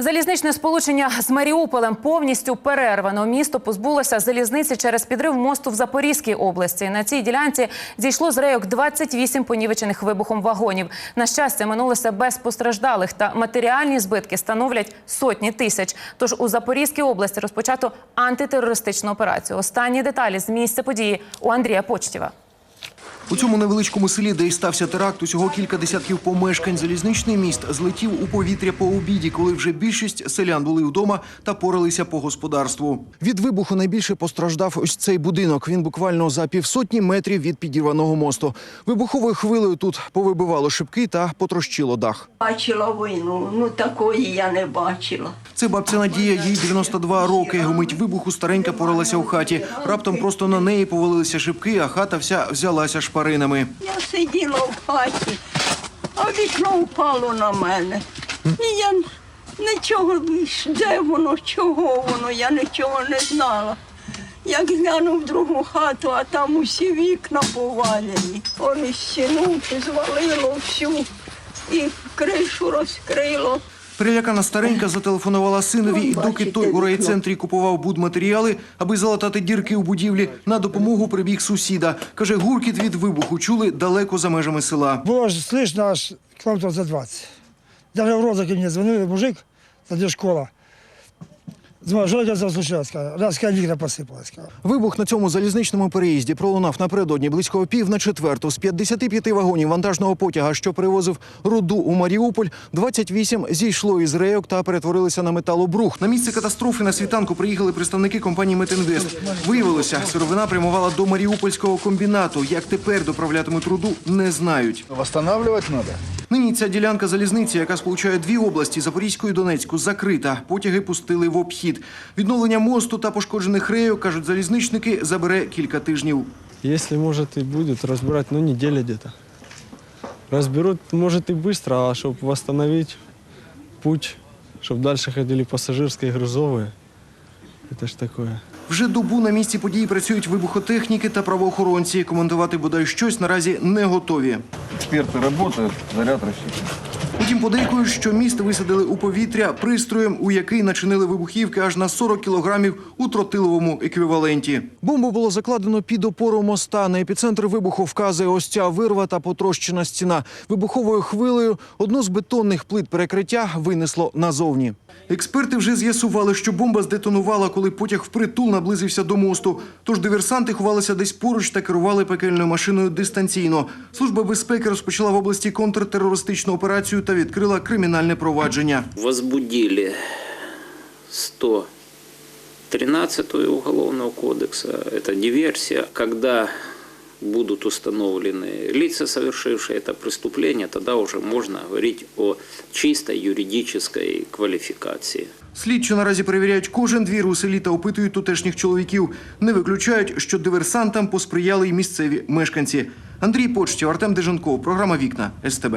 Залізничне сполучення з Маріуполем повністю перервано. Місто позбулося залізниці через підрив мосту в Запорізькій області. На цій ділянці зійшло з рейок 28 понівечених вибухом вагонів. На щастя, минулося без постраждалих та матеріальні збитки становлять сотні тисяч. Тож у Запорізькій області розпочато антитерористичну операцію. Останні деталі з місця події у Андрія Почтєва. У цьому невеличкому селі, де і стався теракт, усього кілька десятків помешкань. Залізничний міст злетів у повітря по обіді, коли вже більшість селян були вдома та поралися по господарству. Від вибуху найбільше постраждав ось цей будинок. Він буквально за півсотні метрів від підірваного мосту. Вибуховою хвилею тут повибивало шибки та потрощило дах. Бачила війну, ну такої я не бачила. Це бабця Надія, їй 92 роки. У мить вибуху старенька поралася у хаті. Раптом просто на неї повалилися шибки, а хата вся взялася шпаринами. Я сиділа в хаті, а вікно впало на мене. І я нічого, де воно, чого воно, я нічого не знала. Як глянув в другу хату, а там усі вікна повалені. Он і стіну звалило всю і кришу розкрило. Перелякана старенька зателефонувала синові, і доки Бачите, той у вікно. райцентрі купував будматеріали, аби залатати дірки у будівлі, на допомогу прибіг сусіда. Каже, гуркіт від вибуху чули далеко за межами села. Было же слышно аж километров за 20. Даже в розыке мне звонили, мужик, где школа. Случилось? Сказал, Раз вікна посипалась. Вибух на цьому залізничному переїзді пролунав напередодні близько пів на четверту. З 55 вагонів вантажного потяга, що перевозив руду у Маріуполь, 28 зійшло із рейок та перетворилися на металобрух. На місце катастрофи на світанку приїхали представники компанії Метинвест. Виявилося, сировина прямувала до Маріупольського комбінату. Як тепер доправлятимуть руду, не знають. Восстанавливать надо. Нині ця ділянка залізниці, яка сполучає дві області Запорізьку і Донецьку, закрита. Потяги пустили в обхід. Відновлення мосту та пошкоджених рейок, кажуть залізничники, забере кілька тижнів. Если, может, и будет разбирать, ну, неделя где-то. Разберут, может, и быстро, а чтобы восстановить путь, чтобы дальше ходили пассажирские и грузовые, это ж такое. Вже добу на місці події працюють вибухотехніки та правоохоронці. Коментувати бодай щось наразі не готові. Эксперты работают, заряд рассчитан. Утім, подейкують, що міст висадили у повітря пристроєм, у який начинили вибухівки аж на 40 кілограмів у тротиловому еквіваленті. Бомбу було закладено під опору моста. На епіцентр вибуху вказує ось ця вирва та потрощена стіна. Вибуховою хвилею одну з бетонних плит перекриття винесло назовні. Експерти вже з'ясували, що бомба здетонувала, коли потяг впритул наблизився до мосту. Тож диверсанти ховалися десь поруч та керували пекельною машиною дистанційно. Служба безпеки розпочала в області контртерористичну операцію та відкрила кримінальне провадження. возбудили 113 Уголовного кодекса. Это диверсия. Когда будут установлены лица, совершившие это преступление, тогда уже можно говорить о чистой юридической квалификации. Слідчі наразі перевіряють кожен двір у селі та опитують тутешніх чоловіків. Не виключають, що диверсантам посприяли й місцеві мешканці. Андрій Почтів, Артем Деженков, програма Вікна СТБ.